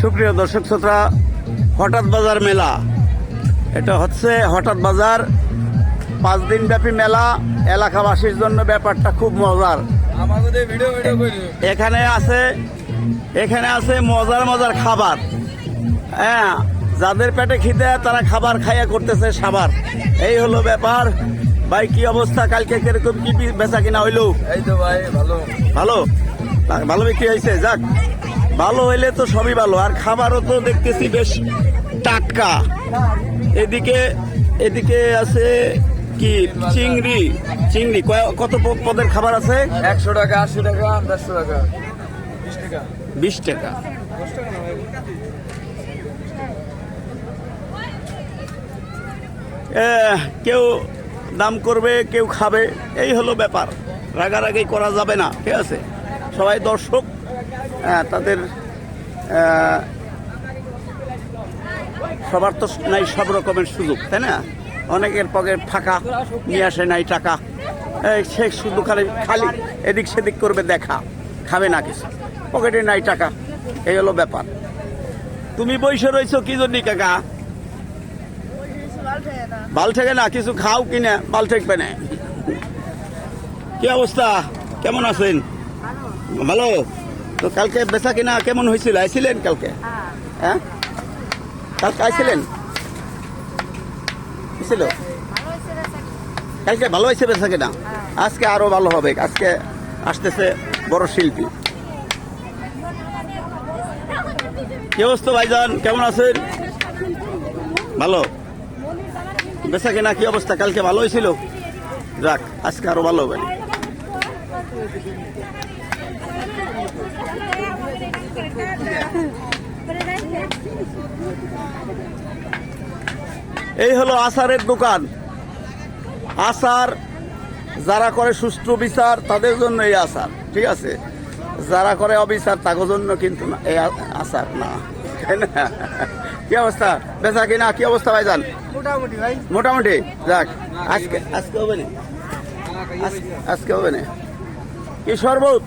সুপ্রিয় দর্শক শ্রোতা হঠাৎ বাজার মেলা। এটা হচ্ছে হঠাৎ বাজার পাঁচ দিন ব্যাপী মেলা এলাকাবাসীর জন্য ব্যাপারটা খুব মজার। এখানে আছে এখানে আছে মজার মজার খাবার। হ্যাঁ যাদের পেটে খিদে তারা খাবার খাইয়া করতেছে সাবার। এই হলো ব্যাপার। ভাই কি অবস্থা? কালকে কীরকম কি বেচা কিনা হইল? এই তো ভাই ভালো। ভালো? ভালো বিক্রি হয়েছে যাক। ভালো হইলে তো সবই ভালো আর খাবারও তো দেখতেছি বেশ টাটকা। এদিকে এদিকে আছে কি? চিংড়ি চিংড়ি। কত পদের খাবার আছে? একশো টাকা আশি টাকা দেড়শো টাকা বিশ টাকা। কেউ দাম করবে কেউ খাবে এই হলো ব্যাপার। রাগারাগি করা যাবে না ঠিক আছে? সবাই দর্শক তাদের সবার তো নাই সব রকমের সুযোগ, তাই না? অনেকের পকেট ফাঁকা, নিয়ে আসে নাই টাকা। সে শুধু খালি খালি এদিক সেদিক করবে দেখা, খাবে না কিছু। পকেটে নাই টাকা, এই হলো ব্যাপার। তুমি বসে রয়েছো কি জন্য কাকা? বাল থেকে না কিছু খাও কিনা বাল ঠেকবে না কি অবস্থা? কেমন আছেন? ভালো। তো কালকে বেচা কিনা কেমন হয়েছিল আইছিলেন কালকে? হ্যাঁ কালকে আইছিলেন ছিল কালকে ভালো হয়েছে বেচা কিনা? আজকে আরও ভালো হবে। আজকে আসতেছে বড় শিল্পী। কি অবস্থা ভাইজান? কেমন আছেন? ভালো? বেচা কেনা কি অবস্থা? কালকে ভালো হয়েছিল? যাক, আজকে আরও ভালো হবে। এই হলো আচারের দোকান। আচার যারা করে সুষ্ঠু বিচার তাদের জন্য এই আচার ঠিক আছে? যারা করে অবিচার তাদের জন্য কিন্তু না এই আ- আচার না তাই না? কি অবস্থা? বেচা কিনা কি অবস্থা ভাই যান মোটামুটি ভাই। মোটামুটি যাক আজকে আজকে হবে না? আজকে হবে না? কি শরবত?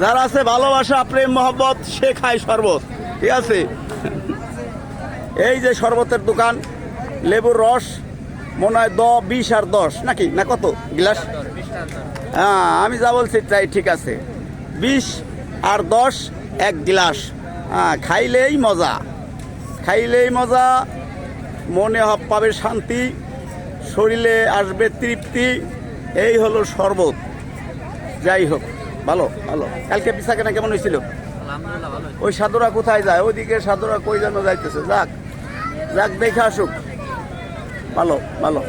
যারা আছে ভালোবাসা প্রেম মহব্বত সে খায় শরবত ঠিক আছে? এই যে শরবতের দোকান লেবুর রস মনে হয় দ বিশ আর দশ নাকি? না কত? গ্লাস? হ্যাঁ আমি যা বলছি তাই ঠিক আছে। বিশ আর দশ এক গ্লাস। হ্যাঁ খাইলেই মজা। খাইলেই মজা মনে হব পাবে শান্তি শরীরে আসবে তৃপ্তি। এই হলো শরবত। যাই হোক ভালো ভালো। কালকে পিসা কেনা কেমন হয়েছিল? ওই সাধুরা কোথায় যায়? ওইদিকে সাধুরা কই যেন যাইতেছে? যাক। যাক দেখে আসুক। ভালো ভালো।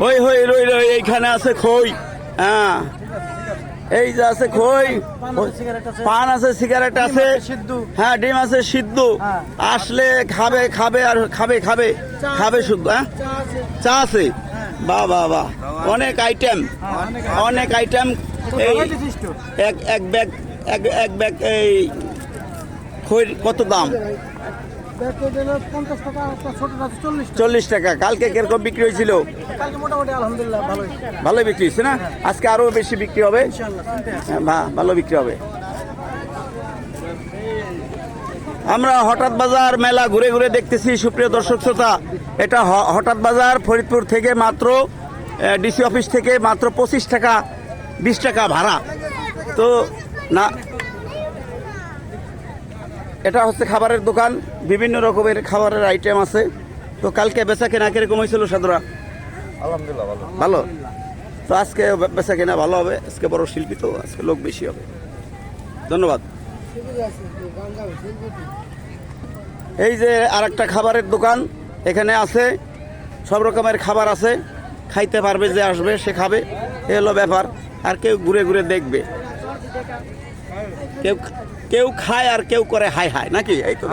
হই হই রই রই এইখানে আছে খই। হ্যাঁ। এই যে আছে খই পান আছে সিগারেট আছে। হ্যাঁ ডিম আছে সিদ্ধ। আসলে খাবে খাবে আর খাবে খাবে। খাবে শুদ্ধ হ্যাঁ? চা আছে। বাহ বাহ বাহ। অনেক আইটেম অনেক আইটেম এই এক এক ব্যাগ এক এক ব্যাগ এই খই কত দাম? চল্লিশ টাকা। কালকে কীরকম বিক্রি হয়েছিল? ভালো বিক্রি হচ্ছে না? আজকে আরও বেশি বিক্রি হবে? হ্যাঁ, ভালো বিক্রি হবে। আমরা হঠাৎ বাজার মেলা ঘুরে ঘুরে দেখতেছি সুপ্রিয় দর্শক শ্রোতা। এটা হঠাৎ বাজার ফরিদপুর থেকে মাত্র ডিসি অফিস থেকে মাত্র পঁচিশ টাকা বিশ টাকা ভাড়া। তো না এটা হচ্ছে খাবারের দোকান। বিভিন্ন রকমের খাবারের আইটেম আছে। তো কালকে বেচা কেনা কীরকম হয়েছিল সাধুরা? আলহামদুলিল্লাহ ভালো। ভালো? তো আজকে বেচা কেনা ভালো হবে। আজকে বড় শিল্পী তো আজকে লোক বেশি হবে। ধন্যবাদ। এই যে আর একটা খাবারের দোকান এখানে আছে। সব রকমের খাবার আছে। খাইতে পারবে যে আসবে সে খাবে। এ হলো ব্যাপার। আর কেউ ঘুরে ঘুরে দেখবে। কেউ কেউ খায় আর কেউ করে হাই হাই নাকি? এই তো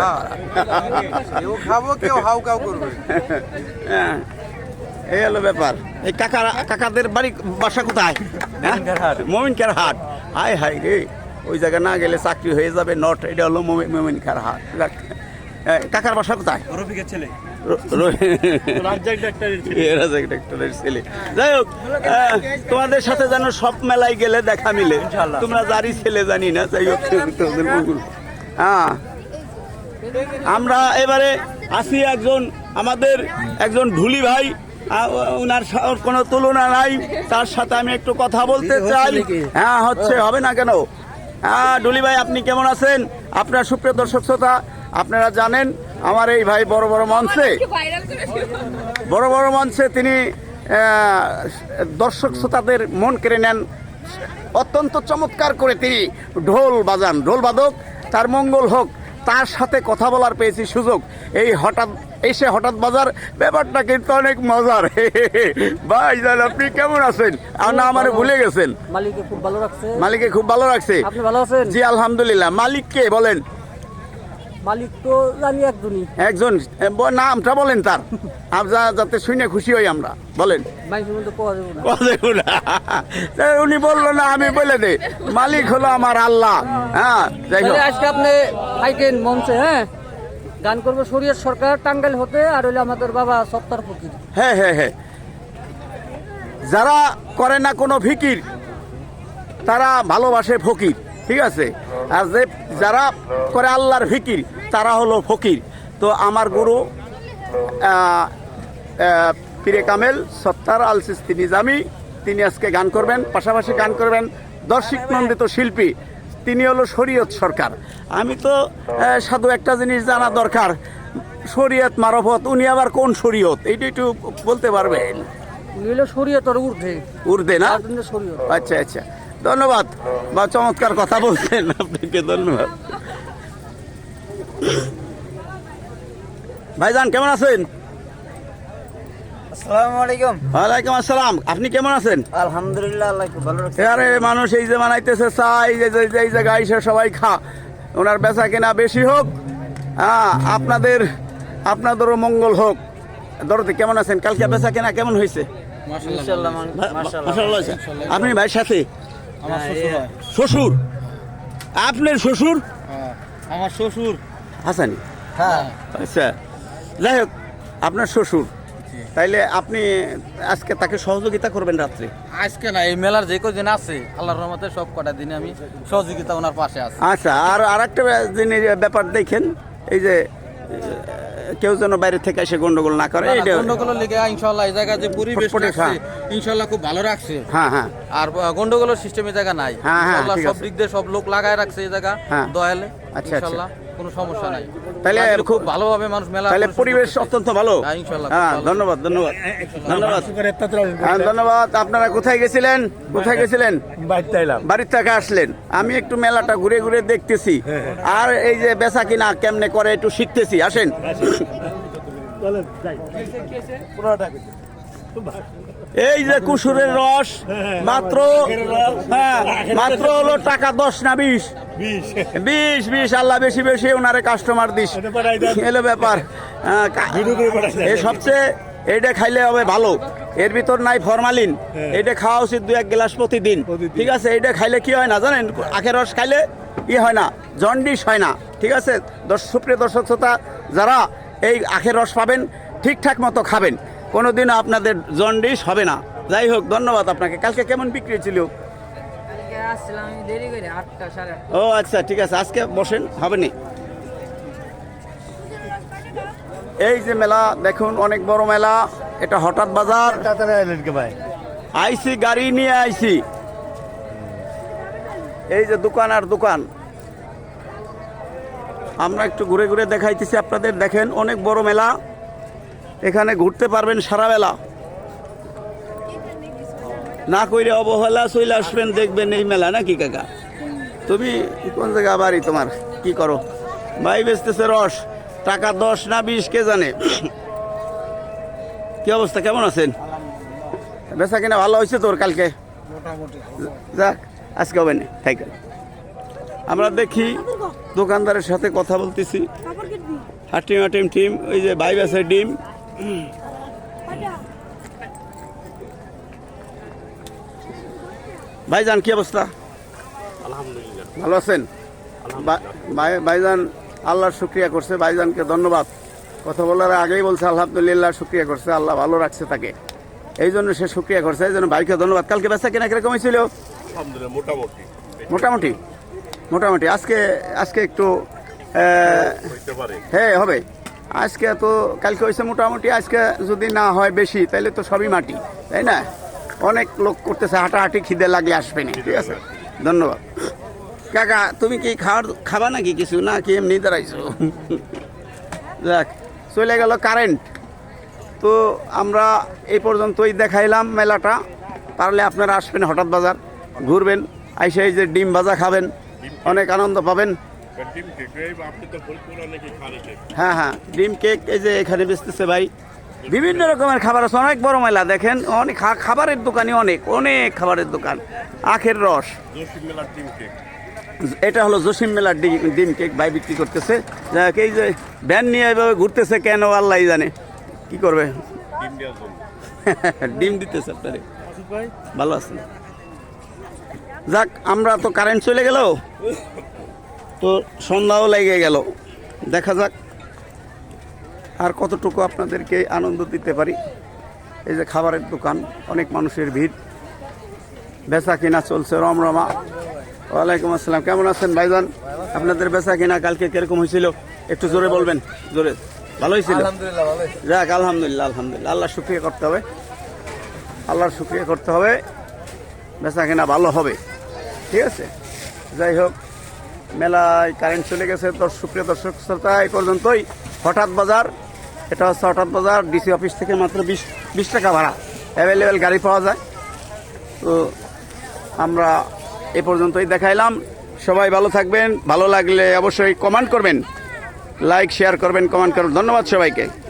কেউ খাব কেউ হাউ কাউ করবে। হ্যাঁ এই হলো ব্যাপার। এই কাকা কাকাদের বাড়ি বাসা কোথায়? হ্যাঁ? মোমিনকার হাট হাই হাই রে ওই জায়গা না গেলে চাকরি হয়ে যাবে নট। এটা হলো মোমিনকার হাট কাকার বাসা কোথায়? রফিকের ছেলে। রাজাক ডাক্তারের ছেলে। যাই হোক তোমাদের সাথে যেন সব মেলায় গেলে দেখা মিলে। তোমরা যারই ছেলে জানি না যাই হোক তোমাদের হ্যাঁ। আমরা এবারে আসি একজন আমাদের একজন ঢুলি ভাই ওনার কোনো তুলনা নাই। তার সাথে আমি একটু কথা বলতে চাই। হ্যাঁ হচ্ছে হবে না কেন? হ্যাঁ ডুলি ভাই আপনি কেমন আছেন? আপনার সুপ্রিয় দর্শক শ্রোতা আপনারা জানেন আমার এই ভাই বড় বড় মঞ্চে বড় বড় মঞ্চে তিনি দর্শক শ্রোতাদের মন কেড়ে নেন। অত্যন্ত চমৎকার করে তিনি ঢোল বাজান ঢোল বাদক তার মঙ্গল হোক তার সাথে কথা বলার পেয়েছি সুযোগ। এই হঠাৎ এসে হঠাৎ বাজার ব্যাপারটা কিন্তু অনেক মজার। ভাই জান আপনি কেমন আছেন? আর না আমার ভুলে গেছেন। মালিকে খুব ভালো রাখছে। মালিকে খুব ভালো রাখছে। আপনি ভালো আছেন? জি আলহামদুলিল্লাহ। মালিককে বলেন মালিক তো জানি একজনই। একজন নামটা বলেন তার। যা- যাতে শুনে খুশি হই আমরা। বলেন। উনি বলল না আমি বলে দে মালিক হলো আমার আল্লাহ। হ্যাঁ আজকে আপনি আইটেন মঞ্চে হ্যাঁ? গান করব শরীয়ত সরকার টাঙ্গাইল হতে আর হইলে আমাদের বাবা সত্তার ফকির। হ্যাঁ হ্যাঁ হ্যাঁ। যারা করে না কোনো ফিকির তারা ভালোবাসে ফকির ঠিক আছে? আর যে যারা করে আল্লাহর ফিকির তারা হলো ফকির। তো আমার গুরু আহ, কামেল সত্তার আল সিস্তি নিজামি তিনি আজকে গান করবেন পাশাপাশি গান করবেন দর্শক নন্দিত শিল্পী। তিনি হলো শরীয়ত সরকার। আমি তো সাধু একটা জিনিস জানা দরকার। শরীয়ত মারফত উনি আবার কোন শরীয়ত? এইটা একটু বলতে পারবেন? উনি হলো শরীয়তর ঊর্ধ্বে। উর্দে না? আচ্ছা আচ্ছা। ধন্যবাদ। বা চমৎকার কথা বলছেন আপনাকে ধন্যবাদ। ভাইজান কেমন আছেন? ওয়ালাইকুম আসসালাম। আপনি কেমন আছেন? আলহামদুলিল্লাহ আরে মানুষ এই যে বানাইতেছে চা এই জায়গায় এসে সবাই খা। ওনার বেচা কেনা বেশি হোক হ্যাঁ আপনাদের আপনাদেরও মঙ্গল হোক। দরদি কেমন আছেন? কালকে বেচা কেনা কেমন হয়েছে। আপনি ভাই সাথে? শ্বশুর শ্বশুর? আপনার শ্বশুর? আমার শ্বশুর। হাসানি? হ্যাঁ। আচ্ছা যাই হোক আপনার শ্বশুর। তাইলে আপনি আজকে তাকে সহযোগিতা করবেন রাত্রে? আজকে না এই মেলার যে কদিন আছে আল্লাহর রহমতে সব কটা দিনে আমি সহযোগিতা ওনার পাশে আছি। আচ্ছা আর আরেকটা জিনিস ব্যাপার দেখেন এই যে কেউ যেন বাইরে থেকে এসে গন্ডগোল না করে এটা গন্ডগোলের লেগে ইনশাল্লাহ এই জায়গা যে পরিবেশ রাখছে ইনশাল্লাহ খুব ভালো রাখছে। হ্যাঁ হ্যাঁ। আর গন্ডগোলের সিস্টেম এই জায়গা নাই। হ্যাঁ, হ্যাঁ, সব দিক দিয়ে সব লোক লাগায় রাখছে এই জায়গা। দয়ালে আচ্ছা, আচ্ছা। কোনো সমস্যা নাই। তাহলে খুব ভালোভাবে মানুষ মেলা তাহলে পরিবেশ অত্যন্ত ভালো। হ্যাঁ, হ্যাঁ। ধন্যবাদ ধন্যবাদ। ধন্যবাদ। হ্যাঁ ধন্যবাদ। আপনারা কোথায় গেছিলেন? কোথায় গেছিলেন? বাড়ির থেকে আসলেন। আমি একটু মেলাটা ঘুরে ঘুরে দেখতেছি। আর এই যে বেচা কিনা কেমনে করে একটু শিখতেছি। আসেন। এই যে কুসুরের রস মাত্র হ্যাঁ মাত্র হলো টাকা দশ না বিশ? বিশ। বিশ আল্লাহ বেশি বেশি ওনারে কাস্টমার দিস। এলো ব্যাপার। হ্যাঁ, এ সবচেয়ে এইটা খাইলে হবে ভালো। এর ভিতর নাই ফরমালিন এটা খাওয়া উচিত দু এক গ্লাস প্রতিদিন। ঠিক আছে এইটা খাইলে কি হয় না জানেন? আখের রস খাইলে ই হয় না জন্ডিস হয় না। ঠিক আছে? দর্শ সুপ্রিয় দর্শক শ্রোতা যারা এই আখের রস পাবেন ঠিকঠাক মতো খাবেন। কোনোদিনও আপনাদের জন্ডিস হবে না। যাই হোক ধন্যবাদ আপনাকে। কালকে কেমন বিক্রি ছিল? ও আচ্ছা ঠিক আছে। আজকে বসেন হবে নি? এই যে মেলা দেখুন অনেক বড় মেলা। এটা হঠাৎ বাজার। আইসি গাড়ি নিয়ে আইসি। এই যে দোকান আর দোকান। আমরা একটু ঘুরে ঘুরে দেখাইতেছি আপনাদের। দেখেন অনেক বড় মেলা। এখানে ঘুরতে পারবেন সারা বেলা না কইরে অবহেলা চলে আসবেন দেখবেন এই মেলা নাকি কাকা? তুমি কোন জায়গা বাড়ি তোমার? কি করো? ভাই বেচতেছে রস টাকা দশ না বিশ কে জানে? কি অবস্থা কেমন আছেন? বেচা কিনা ভালো হয়েছে তোর কালকে? যাক আজকে হবে না থ্যাংক আমরা দেখি দোকানদারের সাথে কথা বলতেছি। হাটিম হাটিম টিম ওই যে ভাই বেচে ডিম। ভাইজান কি অবস্থা? আলহামদুলিল্লাহ। ভালো আছেন? ভাইজান আল্লাহর শুক্রিয়া করছে ভাইজানকে ধন্যবাদ। কথা বলার আগেই বলছে আলহামদুলিল্লাহ শুক্রিয়া করছে আল্লাহ ভালো রাখছে তাকে। এই জন্য সে শুক্রিয়া করছে এই জন্য ভাইকে ধন্যবাদ। কালকে বেচা কেনা কীরকম ছিল আলহামদুলিল্লাহ মোটামুটি। মোটামুটি? মোটামুটি। আজকে আজকে একটু হ্যাঁ হবে। আজকে তো কালকে হয়েছে মোটামুটি, আজকে যদি না হয় বেশি, তাহলে তো সবই মাটি, তাই না? অনেক লোক করতেছে, হাঁটাহাঁটি খিদে লাগলে আসবে না, ঠিক আছে? ধন্যবাদ। কাকা, তুমি কি খাওয়ার, খাবা নাকি কিছু, না কি এমনি দাঁড়াইছো? যাক, চলে গেল কারেন্ট তো আমরা এই পর্যন্তই দেখাইলাম মেলাটা। পারলে আপনারা আসবেন হঠাৎ বাজার, ঘুরবেন, আইসে এই যে ডিম ভাজা খাবেন, অনেক আনন্দ পাবেন। হ্যাঁ হ্যাঁ। ডিম কেক এই যে এখানে বেচতেছে ভাই বিভিন্ন রকমের খাবার আছে অনেক বড় মেলা দেখেন অনেক খা- খাবারের দোকানই অনেক অনেক খাবারের দোকান আখের রস। এটা হলো জসিম মেলার ডিম কেক ভাই বিক্রি করতেছে। এই যে ভ্যান নিয়ে এভাবে ঘুরতেছে কেন আল্লাহ জানে। কি করবে? ডিম দিতেছে আপনারে। ভালো আছেন। যাক আমরা তো কারেন্ট চলে গেল। তো সন্ধ্যাও লেগে গেল। দেখা যাক আর কতটুকু আপনাদেরকে আনন্দ দিতে পারি। এই যে খাবারের দোকান অনেক মানুষের ভিড়। বেচা কিনা চলছে রমরমা ওয়ালাইকুম আসসালাম কেমন আছেন ভাইজান? আপনাদের বেচা কিনা কালকে কীরকম হয়েছিল? একটু জোরে বলবেন। জোরে। ভালো হয়েছিল? যাক আলহামদুলিল্লাহ আলহামদুলিল্লাহ। আল্লাহ শুক্রিয়া করতে হবে। আল্লাহর শুক্রিয়া করতে হবে। বেচা কেনা ভালো হবে। ঠিক আছে? যাই হোক। মেলায় কারেন্ট চলে গেছে। দর্শক দর্শক, শ্রোতা, এই পর্যন্তই। হঠাৎ বাজার, এটা হচ্ছে হঠাৎ বাজার ডিসি অফিস থেকে মাত্র বিশ বিশ টাকা ভাড়া। অ্যাভেলেবেল গাড়ি পাওয়া যায়। তো আমরা এ পর্যন্তই দেখাইলাম। সবাই ভালো থাকবেন। ভালো লাগলে অবশ্যই কমেন্ট করবেন। লাইক শেয়ার করবেন কমেন্ট করবেন। ধন্যবাদ সবাইকে।